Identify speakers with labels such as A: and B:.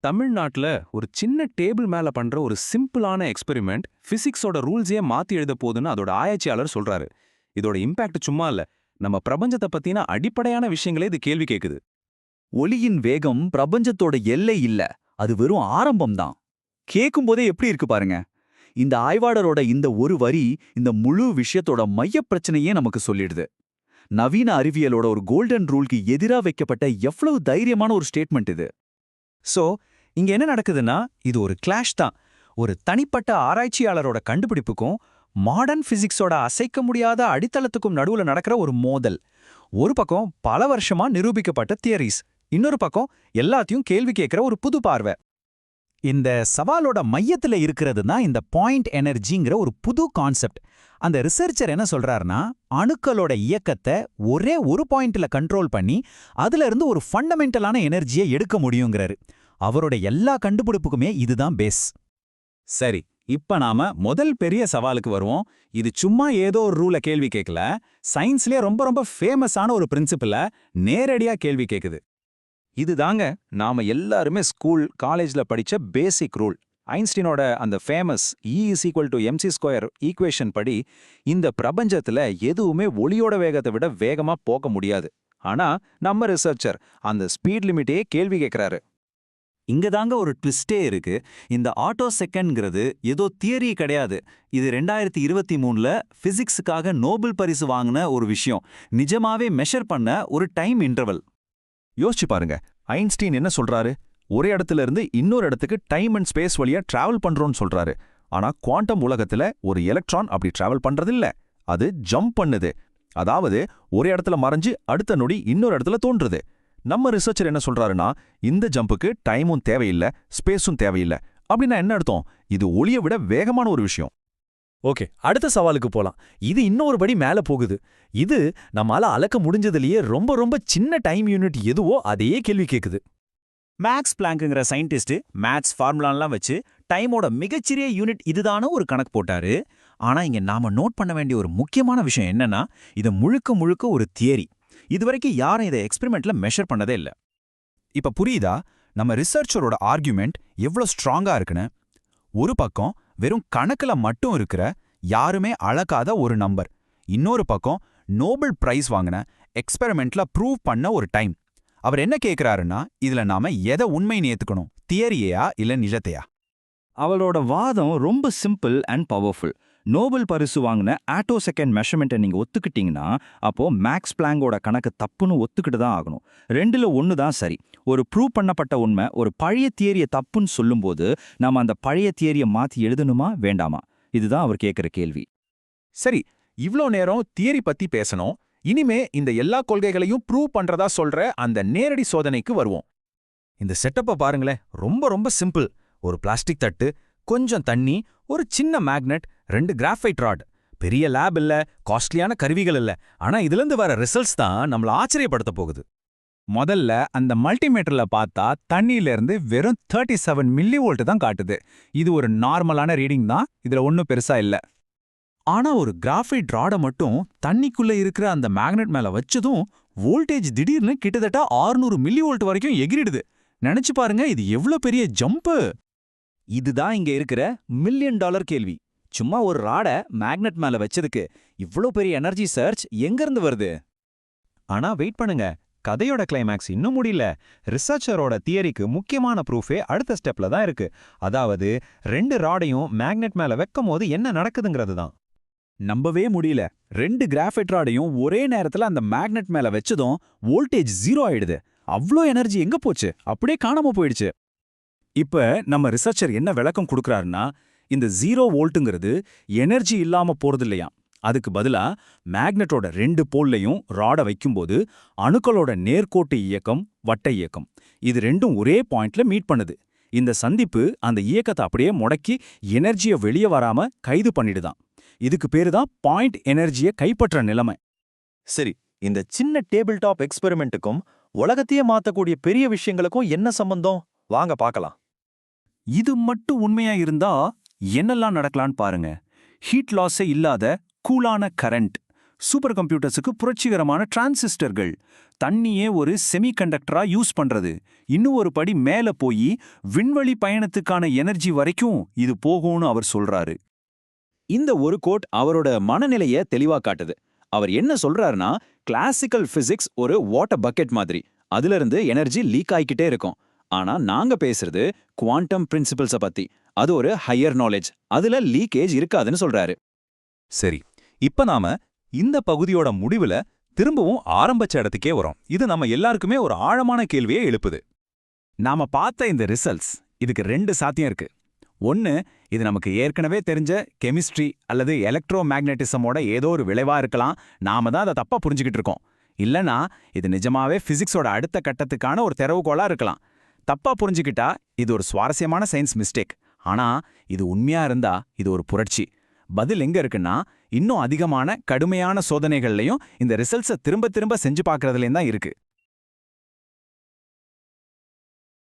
A: தமிழ்நாட்டில் ஒரு சின்ன டேபிள் மேல பண்ற ஒரு சிம்பிளான எக்ஸ்பெரிமெண்ட் பிசிக்ஸோட ரூல்ஸையே மாற்றி எழுத போதுன்னு அதோட ஆராய்ச்சியாளர் சொல்றாரு. இதோட இம்பாக்ட் சும்மா இல்லை. நம்ம பிரபஞ்சத்தை பத்தின அடிப்படையான விஷயங்களே இது கேள்வி கேக்குது.
B: ஒளியின் வேகம் பிரபஞ்சத்தோட எல்லை இல்ல. அது வெறும் ஆரம்பம்தான் கேட்கும்போதே எப்படி இருக்கு பாருங்க. இந்த ஆய்வாளரோட இந்த ஒரு வரி இந்த முழு விஷயத்தோட மையப் பிரச்சனையே நமக்கு சொல்லிடுது. நவீன அறிவியலோட ஒரு கோல்டன் ரூல்க்கு எதிரா வைக்கப்பட்ட எவ்வளவு தைரியமான ஒரு ஸ்டேட்மெண்ட் இது.
C: சோ இங்க என்ன நடக்குதுன்னா இது ஒரு கிளாஷ் தான். ஒரு தனிப்பட்ட ஆராய்ச்சியாளரோட கண்டுபிடிப்புக்கும் மாடர்ன் பிசிக்ஸோட அசைக்க முடியாத அடித்தளத்துக்கும் நடுவுல நடக்கிற ஒரு மோதல். ஒரு பக்கம் பல வருஷமா நிரூபிக்கப்பட்ட தியரிஸ் இன்னொரு பக்கம் எல்லாத்தையும் கேள்வி கேட்கிற ஒரு புது பார்வை. இந்த சவாலோட மையத்துல இருக்கிறது தான் இந்த பாயிண்ட் எனர்ஜிங்கிற ஒரு புது கான்செப்ட் அந்த ரிசர்ச்சர் என்ன சொல்றாருன்னா அணுக்களோட இயக்கத்தை ஒரே ஒரு பாயிண்ட்ல கண்ட்ரோல் பண்ணி அதுல இருந்து ஒரு ஃபண்டமெண்டலான எனர்ஜியை எடுக்க முடியுங்கிறாரு. அவரோட எல்லா கண்டுபிடிப்புக்குமே இதுதான் பேஸ்
A: சரி இப்ப நாம முதல் பெரிய சவாலுக்கு வருவோம். இது சும்மா ஏதோ ஒரு ரூல கேள்வி கேட்கல சயின்ஸ்லயே ரொம்ப ரொம்ப ஃபேமஸான ஒரு பிரின்சிபிள நேரடியா கேள்வி கேக்குது. இதுதாங்க நாம எல்லாருமே ஸ்கூல் காலேஜ்ல படிச்ச பேசிக் ரூல் ஐன்ஸ்டீனோட அந்த famous E is equal to MC square equation படி இந்த பிரபஞ்சத்துல எதுவுமே ஒளியோட வேகத்தை விட வேகமா போக முடியாது. ஆனா நம்ம ரிசர்ச்சர் அந்த ஸ்பீட் லிமிட்டையே கேள்வி கேட்குறாரு
B: இங்கதாங்க ஒரு ட்விஸ்டே இருக்கு. இந்த ஆட்டோ செகண்ட்ங்கிறது ஏதோ தியரி கிடையாது. இது ரெண்டாயிரத்தி இருபத்தி மூணுல பிசிக்ஸுக்காக நோபல் பரிசு வாங்கின ஒரு விஷயம். நிஜமாவே மெஷர் பண்ண ஒரு டைம் இன்டர்வல்
D: யோசிச்சு பாருங்க. ஐன்ஸ்டீன் என்ன சொல்றாரு? ஒரே இடத்துல இருந்து இன்னொரு இடத்துக்கு டைம் அண்ட் ஸ்பேஸ் வழியா டிராவல் பண்றோம்னு சொல்றாரு. ஆனா குவாண்டம் உலகத்துல ஒரு எலக்ட்ரான் அப்படி டிராவல் பண்றதில்ல. அது ஜம்ப் பண்ணுது. அதாவது ஒரு இடத்துல மறைஞ்சு அடுத்த நொடி இன்னொரு இடத்துல தோன்றுது. நம்ம ரிசர்ச்சர் என்ன சொல்றாருன்னா இந்த ஜம்புக்கு டைமும் தேவையில்லை ஸ்பேஸும் தேவையில்லை. அப்படின்னா என்ன அர்த்தம்? இது ஒளியை விட வேகமான ஒரு விஷயம்.
C: ஓகே அடுத்த சவாலுக்கு போலாம். இது இன்னொரு படி மேல போகுது. இது நம்மால அளக்க முடிஞ்சதுலயே ரொம்ப ரொம்ப சின்ன டைம் யூனிட் எதுவோ அதையே கேள்வி கேக்குது. மேக்ஸ் பிளாங்க்குங்கிற சயின்டிஸ்ட் மேத்ஸ் ஃபார்முலான்லாம் வச்சு டைமோட மிகச்சிறிய யூனிட் இதுதான ஒரு கணக்கு போட்டாரு. ஆனா இங்க நாம நோட் பண்ண வேண்டிய ஒரு முக்கியமான விஷயம் என்னன்னா இது முழுக்க முழுக்க ஒரு தியரி இதுவரைக்கும் யாரும் இதை எக்ஸ்பெரிமெண்ட்ல மெஷர் பண்ணதே இல்ல. இப்ப புரியுதா? நம்ம ரிசர்ச்சரோட ஆர்கியூமெண்ட் எவ்வளோ ஸ்ட்ராங்கா இருக்குன்னு? ஒரு பக்கம் வெறும் கணக்குல மட்டும் இருக்கிற யாருமே அளக்காத ஒரு நம்பர் இன்னொரு பக்கம் நோபல் பிரைஸ் வாங்கின எக்ஸ்பெரிமெண்ட்ல ப்ரூவ் பண்ண ஒரு டைம் அவர் என்ன கேக்குறாருன்னா இதுல நாம எதை உண்மைன்னு ஏத்துக்கணும்? தியரியையா இல்ல நிஜத்தையா?
B: அவளோட வாதம் ரொம்ப சிம்பிள் அண்ட் பவர்ஃபுல் நோபல் பரிசு வாங்கின ஆட்டோ செகண்ட் மெஷர்மெண்ட்டை நீங்க ஒத்துக்கிட்டீங்கன்னா அப்போ மேக்ஸ் பிளாங்கோட கணக்கு தப்புன்னு ஒத்துக்கிட்டு தான் ஆகணும். ரெண்டுல ஒன்று தான் சரி. ஒரு ப்ரூவ் பண்ணப்பட்ட உண்மை ஒரு பழைய தியரியை தப்புன்னு சொல்லும்போது நாம அந்த பழைய தியரியை மாத்தி எழுதணுமா வேண்டாமா? இதுதான் அவர் கேட்குற கேள்வி.
C: சரி இவ்ளோ நேரம் தியரி பத்தி பேசணும். இனிமே இந்த எல்லா கொள்கைகளையும் ப்ரூவ் பண்றதா சொல்ற அந்த நேரடி சோதனைக்கு வருவோம். இந்த செட்டப்பை பாருங்களேன் ரொம்ப ரொம்ப சிம்பிள் ஒரு பிளாஸ்டிக் தட்டு கொஞ்சம் தண்ணி ஒரு சின்ன மேக்னெட் ரெண்டு கிராஃபைட் ராட். பெரிய லேப் இல்ல காஸ்ட்லியான கருவிகள் இல்ல. ஆனா இதுலேருந்து வர ரிசல்ட்ஸ் தான் நம்மள ஆச்சரியப்படுத்த போகுது. முதல்ல அந்த மல்டிமீட்டர்ல பார்த்தா தண்ணியிலிருந்து வெறும் தேர்ட்டி செவன் மில்லி வோல்ட் தான் காட்டுது. இது ஒரு நார்மலான ரீடிங் தான் இதுல ஒன்றும் பெருசா இல்ல. ஆனா ஒரு கிராஃபைட் ராடை மட்டும் தண்ணிக்குள்ள இருக்கிற அந்த மேக்னெட் மேல வச்சதும் வோல்டேஜ் திடீர்னு கிட்டத்தட்ட 600 மில்லி வோல்ட் வரைக்கும் எகிரிடுது. நினைச்சு பாருங்க இது எவ்ளோ பெரிய ஜம்ப்
B: இதுதான் இங்க இருக்கிற மில்லியன் டாலர் கேள்வி. சும்மா ஒரு ராடை மேக்னெட் மேல வச்சதுக்கு இவ்ளோ பெரிய எனர்ஜி சர்ச் எங்கிருந்து வருது?
C: ஆனா வெயிட் பண்ணுங்க. கதையோட கிளைமேக்ஸ் இன்னும் முடியல. ரிசர்ச்சரோட தியரிக்கு முக்கியமான ப்ரூஃபே அடுத்த ஸ்டெப்ல தான் இருக்கு. அதாவது ரெண்டு ராடையும் மேக்னெட் மேல வைக்கும் போது என்ன நடக்குதுங்கிறது தான். நம்பவே முடியல. ரெண்டு கிராஃபைட் ராடையும் ஒரே நேரத்துல அந்த மேக்னெட் மேல வச்சதும் வோல்டேஜ் ஜீரோ ஆயிடுது. அவ்ளோ எனர்ஜி எங்க போச்சு? அப்படியே காணாம போயிடுச்சு. இப்ப நம்ம ரிசர்ச்சர் என்ன விளக்கம் கொடுக்கறாருன்னா இந்த ஜீரோ வோல்ட்டுங்கிறது எனர்ஜி இல்லாம போறது இல்லையா அதுக்கு பதிலா மேக்னெட்டோட ரெண்டு போல்லையும் ராடை வைக்கும்போது அணுக்களோட நேர்கோட்டு இயக்கம் வட்ட இயக்கம் இது ரெண்டும் ஒரே பாயிண்ட்ல மீட் பண்ணுது. இந்த சந்திப்பு அந்த இயக்கத்தை அப்படியே முடக்கி எனர்ஜியை வெளியே வராம கைது பண்ணிடுதான். இதுக்கு பேரு தான் பாயிண்ட் எனர்ஜியை கைப்பற்ற நிலைமை.
E: சரி இந்த சின்ன டேபிள் டாப் எக்ஸ்பெரிமெண்ட்டுக்கும் உலகத்தையே மாத்தக்கூடிய பெரிய விஷயங்களுக்கும் என்ன சம்பந்தம்? வாங்க பார்க்கலாம்.
C: இது மட்டும் உண்மையா இருந்தா என்னெல்லாம் நடக்கலான்னு பாருங்க. ஹீட் லாஸே இல்லாத கூலான கரண்ட்
F: சூப்பர் கம்ப்யூட்டர்ஸுக்கு புரட்சிகரமான டிரான்சிஸ்டர்கள் தண்ணியே ஒரு செமிகண்டக்டரா யூஸ் பண்றது. இன்னும் ஒரு படி மேல போய் விண்வெளி பயணத்துக்கான எனர்ஜி வரைக்கும் இது போகும்னு அவர் சொல்றாரு.
A: இந்த ஒரு கோட் அவரோட மனநிலைய தெளிவா காட்டுது. அவர் என்ன சொல்றாருன்னா கிளாசிக்கல் பிசிக்ஸ் ஒரு வாட்டர் பக்கெட் மாதிரி. அதுல இருந்து எனர்ஜி லீக் ஆயிக்கிட்டே இருக்கும். ஆனா நாங்க பேசுறது குவாண்டம் பிரின்சிபல்ஸ பத்தி. அது ஒரு ஹையர் நாலேஜ் அதுல லீக்கேஜ் இருக்காதுன்னு சொல்றாரு.
G: சரி இப்ப நாம இந்த பகுதியோட முடிவுல திரும்பவும் ஆரம்பிச்ச இடத்துக்கே வரோம். இது நம்ம எல்லாருக்குமே ஒரு ஆழமான கேள்வியை எழுப்புது.
A: நாம பார்த்த இந்த ரிசல்ட்ஸ் இதுக்கு ரெண்டு சாத்தியம் இருக்கு. ஒன்னு இது நமக்கு ஏற்கனவே தெரிஞ்ச கெமிஸ்ட்ரி அல்லது எலக்ட்ரோ மேக்னட்டிசமோட ஏதோ ஒரு விளைவா இருக்கலாம். நாம தான் அதை தப்பா புரிஞ்சுக்கிட்டு இருக்கோம். இல்லனா இது நிஜமாவே பிசிக்ஸோட அடுத்த கட்டத்துக்கான ஒரு தெரவுகோளா இருக்கலாம். தப்பா புரிஞ்சுக்கிட்டா இது ஒரு சுவாரஸ்யமான சயின்ஸ் மிஸ்டேக். ஆனா இது உண்மையா இருந்தா இது ஒரு புரட்சி. பதில் எங்க இருக்குன்னா இன்னும் அதிகமான கடுமையான சோதனைகள்லயும் இந்த ரிசல்ட்ஸை திரும்ப திரும்ப செஞ்சு பார்க்கறதுலேயும் தான் இருக்கு.